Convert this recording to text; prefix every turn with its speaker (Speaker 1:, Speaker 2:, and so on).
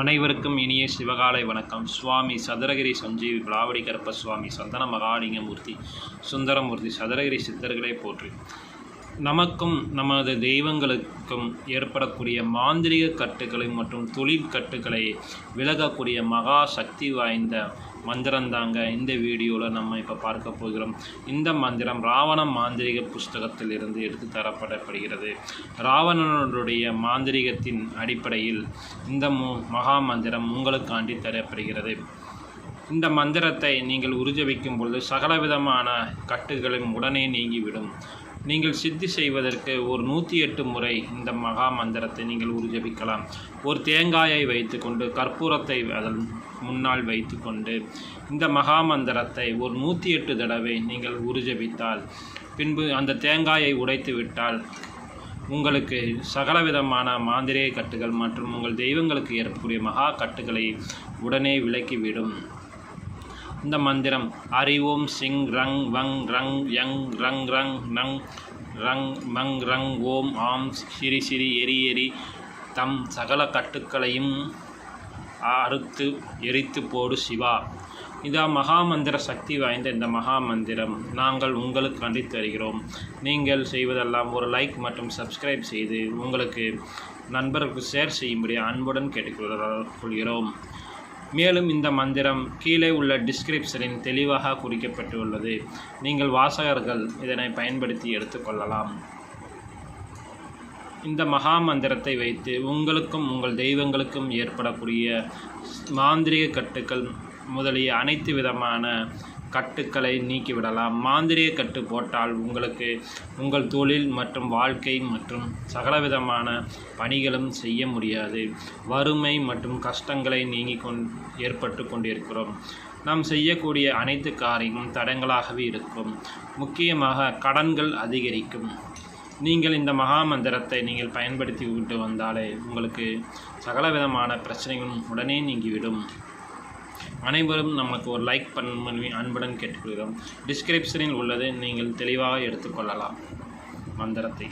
Speaker 1: அனைவருக்கும் இனிய சிவகாலை வணக்கம். சுவாமி சதுரகிரி சஞ்சீவி பிளாவடி கருப்ப சுவாமி சந்தன மகாலிங்கமூர்த்தி சுந்தரமூர்த்தி சதுரகிரி சித்தர்களை போற்றி. நமக்கும் நமது தெய்வங்களுக்கும் ஏற்படக்கூடிய மாந்திரிக கட்டுக்களை மற்றும் தொழில் கட்டுக்களை விலகக்கூடிய மகா சக்தி வாய்ந்த மந்திரந்தாங்க இந்த வீடியோவில் நம்ம இப்போ பார்க்க போகிறோம். இந்த மந்திரம் ராவண மாந்திரிக புஸ்தகத்தில் இருந்து எடுத்து தரப்படப்படுகிறது. ராவணனுடைய மாந்திரிகத்தின் அடிப்படையில் இந்த மு மகா மந்திரம் உங்களுக்காண்டி தரப்படுகிறது. இந்த மந்திரத்தை நீங்கள் உறுஜவிக்கும் பொழுது சகலவிதமான கட்டுகளும் உடனே நீங்கிவிடும். நீங்கள் சித்தி செய்வதற்கு ஒரு நூற்றி எட்டு முறை இந்த மகா மந்திரத்தை நீங்கள் உருஜபிக்கலாம் ஒரு தேங்காயை வைத்துக்கொண்டு கற்பூரத்தை அதன் முன்னால் வைத்துக்கொண்டு இந்த மகா மந்திரத்தை ஒரு நூற்றி எட்டு தடவை நீங்கள் உருஜபித்தால் பின்பு அந்த தேங்காயை உடைத்து விட்டால் உங்களுக்கு சகலவிதமான மாந்திரிக கட்டுகள் மற்றும் உங்கள் தெய்வங்களுக்கு ஏற்பக்கூடிய மகா கட்டுகளை உடனே விலக்கிவிடும் இந்த மந்திரம். அறிவோம் சிங் ரங் வங் ரங் யங் ரங் ரங் நங் ரங் மங் ரங் ஓம் ஆம் சிறி சிறி எரி எரி தம் சகல கட்டுக்களையும் அறுத்து எரித்து போடு சிவா. இதா மகாமந்திர சக்தி வாய்ந்த இந்த மகா மந்திரம் நாங்கள் உங்களுக்கு அண்டி தருகிறோம். நீங்கள் செய்வதெல்லாம் ஒரு லைக் மற்றும் சப்ஸ்கிரைப் செய்து உங்களுக்கு நண்பர்களுக்கு ஷேர் செய்யும்படி அன்புடன் கேட்டுக்கொள்கிறோம். மேலும் இந்த மந்திரம் கீழே உள்ள டிஸ்கிரிப்ஷனில் தெளிவாக குறிக்கப்பட்டுள்ளது. நீங்கள் வாசகர்கள் இதனை பயன்படுத்தி எடுத்துக்கொள்ளலாம் இந்த மகா மந்திரத்தை வைத்து உங்களுக்கும் உங்கள் தெய்வங்களுக்கும் ஏற்படக்கூடிய மாந்திரிக கட்டுக்கள் முதலிய அனைத்து விதமான கட்டுக்களை நீக்கிவிடலாம். மாந்திரிய கட்டு போட்டால் உங்களுக்கு உங்கள் தொழில் மற்றும் வாழ்க்கை மற்றும் சகலவிதமான பணிகளும் செய்ய முடியாது. வறுமை மற்றும் கஷ்டங்களை நீங்கி கொண் ஏற்பட்டு கொண்டிருக்கிறோம். நாம் செய்யக்கூடிய அனைத்து காரியமும் தடங்களாகவே இருக்கும். முக்கியமாக கடன்கள் அதிகரிக்கும். நீங்கள் இந்த மகா மந்திரத்தை நீங்கள் பயன்படுத்தி விட்டு வந்தாலே உங்களுக்கு சகலவிதமான பிரச்சனைகளும் உடனே நீங்கிவிடும். அனைவரும் நமக்கு ஒரு லைக் பண்ணி அன்புடன் கேட்டுக்கொள்கிறோம். டிஸ்கிரிப்ஷனில் உள்ளது நீங்கள் தெளிவாக எடுத்துக்கொள்ளலாம். மந்திரத்தை.